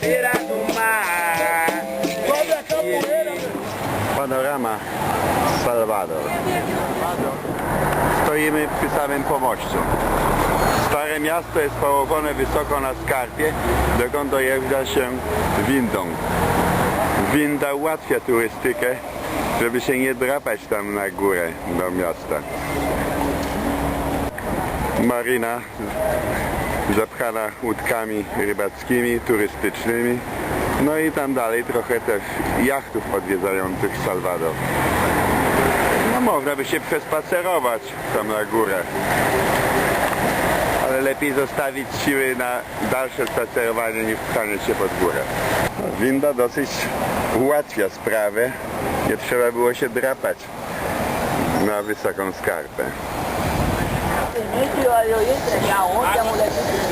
beira do mar. Panorama Salvador. Stoimy przy samym pomościu. Stare miasto jest położone wysoko na skarpie, dokąd dojeżdża się windą. Winda ułatwia turystykę, żeby się nie drapać tam na górę do miasta. Marina zapchana łódkami rybackimi, turystycznymi. No i tam dalej trochę też jachtów odwiedzających Salwador. No można by się przespacerować tam na górę. Ale lepiej zostawić siły na dalsze spacerowanie niż pchanie się pod górę. Winda dosyć ułatwia sprawę. Nie trzeba było się drapać na wysoką skarpę.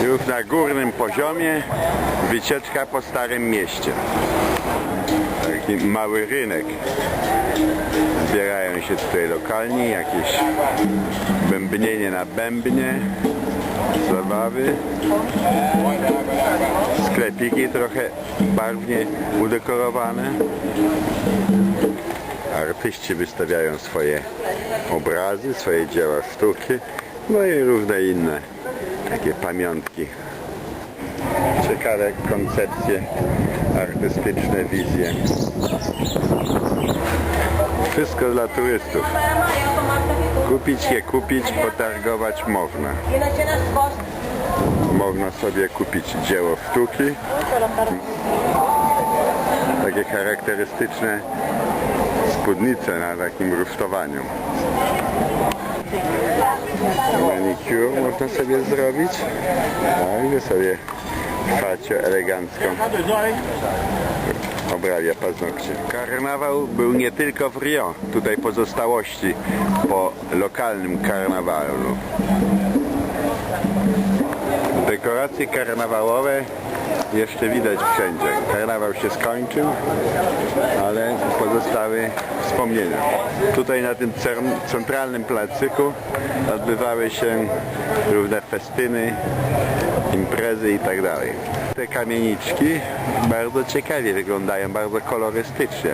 Już na górnym poziomie wycieczka po Starym Mieście. Taki mały rynek. Zbierają się tutaj lokalni, jakieś bębnienie na bębnie, zabawy. Sklepiki trochę barwnie udekorowane. Artyści wystawiają swoje obrazy, swoje dzieła sztuki, no i różne inne takie pamiątki. Ciekawe koncepcje artystyczne, wizje. Wszystko dla turystów. Kupić je kupić, potargować można. Można sobie kupić dzieło sztuki, takie charakterystyczne spódnice na takim rusztowaniu. Manicure można sobie zrobić. No i sobie facio elegancko obrabia paznokcie. Karnawał był nie tylko w Rio, tutaj pozostałości po lokalnym karnawalu. Dekoracje karnawałowe jeszcze widać wszędzie. Karnawał się skończył, ale pozostały wspomnienia. Tutaj na tym centralnym placyku odbywały się różne festyny, imprezy i tak dalej. Te kamieniczki bardzo ciekawie wyglądają, bardzo kolorystycznie.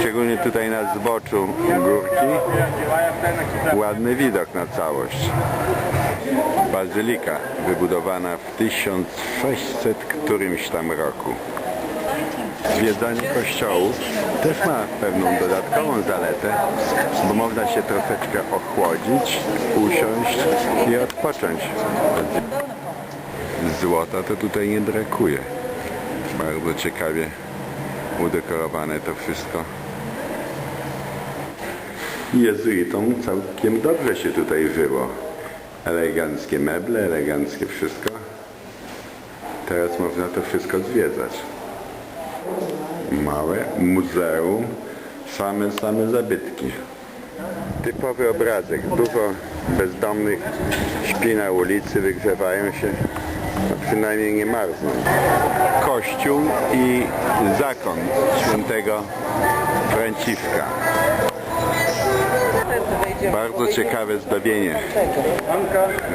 Szczególnie tutaj na zboczu górki ładny widok na całość. Bazylika wybudowana w 1600 którymś tam roku. Zwiedzanie kościołów też ma pewną dodatkową zaletę, bo można się troszeczkę ochłodzić, usiąść i odpocząć. Złota to tutaj nie brakuje. Bardzo ciekawie udekorowane to wszystko. Jezuitom całkiem dobrze się tutaj żyło. Eleganckie meble, eleganckie wszystko. Teraz można to wszystko zwiedzać. Małe muzeum, same, same zabytki. Typowy obrazek. Dużo bezdomnych śpi na ulicy, wygrzewają się, a przynajmniej nie marzną. Kościół i zakon świętego Franciszka. Bardzo ciekawe zdobienie.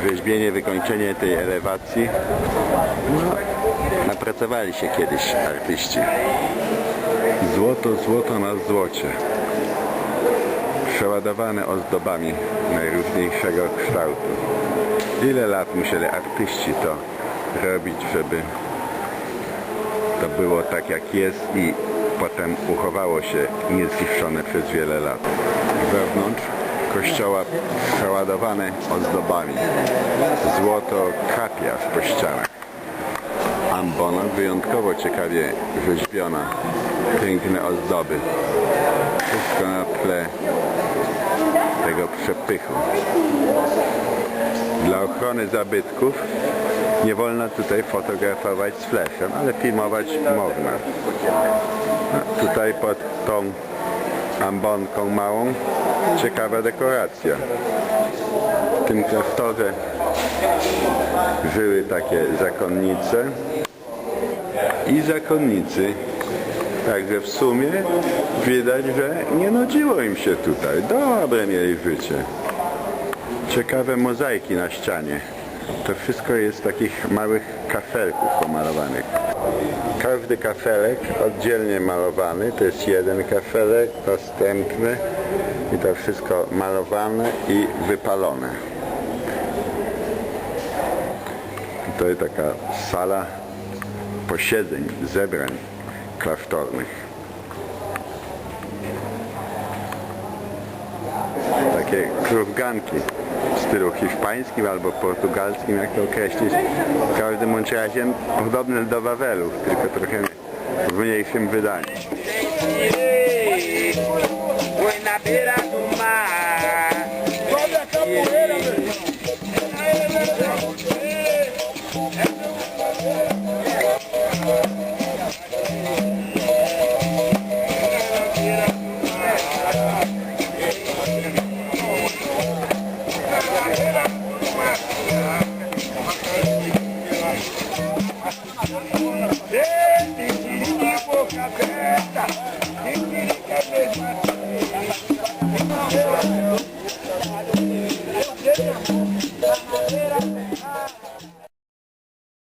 Rzeźbienie, wykończenie tej elewacji. Napracowali się kiedyś artyści. Złoto, złoto na złocie. Przeładowane ozdobami najróżniejszego kształtu. Ile lat musieli artyści to robić, żeby to było tak jak jest i potem uchowało się niezniszczone przez wiele lat. Wewnątrz kościoła przeładowane ozdobami. Złoto kapia po ścianach. Ambona wyjątkowo ciekawie rzeźbiona. Piękne ozdoby. Wszystko na tle tego przepychu. Dla ochrony zabytków nie wolno tutaj fotografować z flashem, ale filmować można. A tutaj pod tą ambonką małą ciekawa dekoracja. W tym klasztorze żyły takie zakonnice i zakonnicy. Także w sumie widać, że nie nudziło im się tutaj. Dobre mieli życie. Ciekawe mozaiki na ścianie To wszystko jest z takich małych kafelków pomalowanych. Każdy kafelek oddzielnie malowany, to jest jeden kafelek, następny i to wszystko malowane i wypalone. Tutaj taka sala posiedzeń, zebrań klasztornych. Takie krówganki w stylu hiszpańskim albo portugalskim, jak to określić. W każdym bądź razie podobne do Wawelów, tylko trochę w mniejszym wydaniu. Yeah.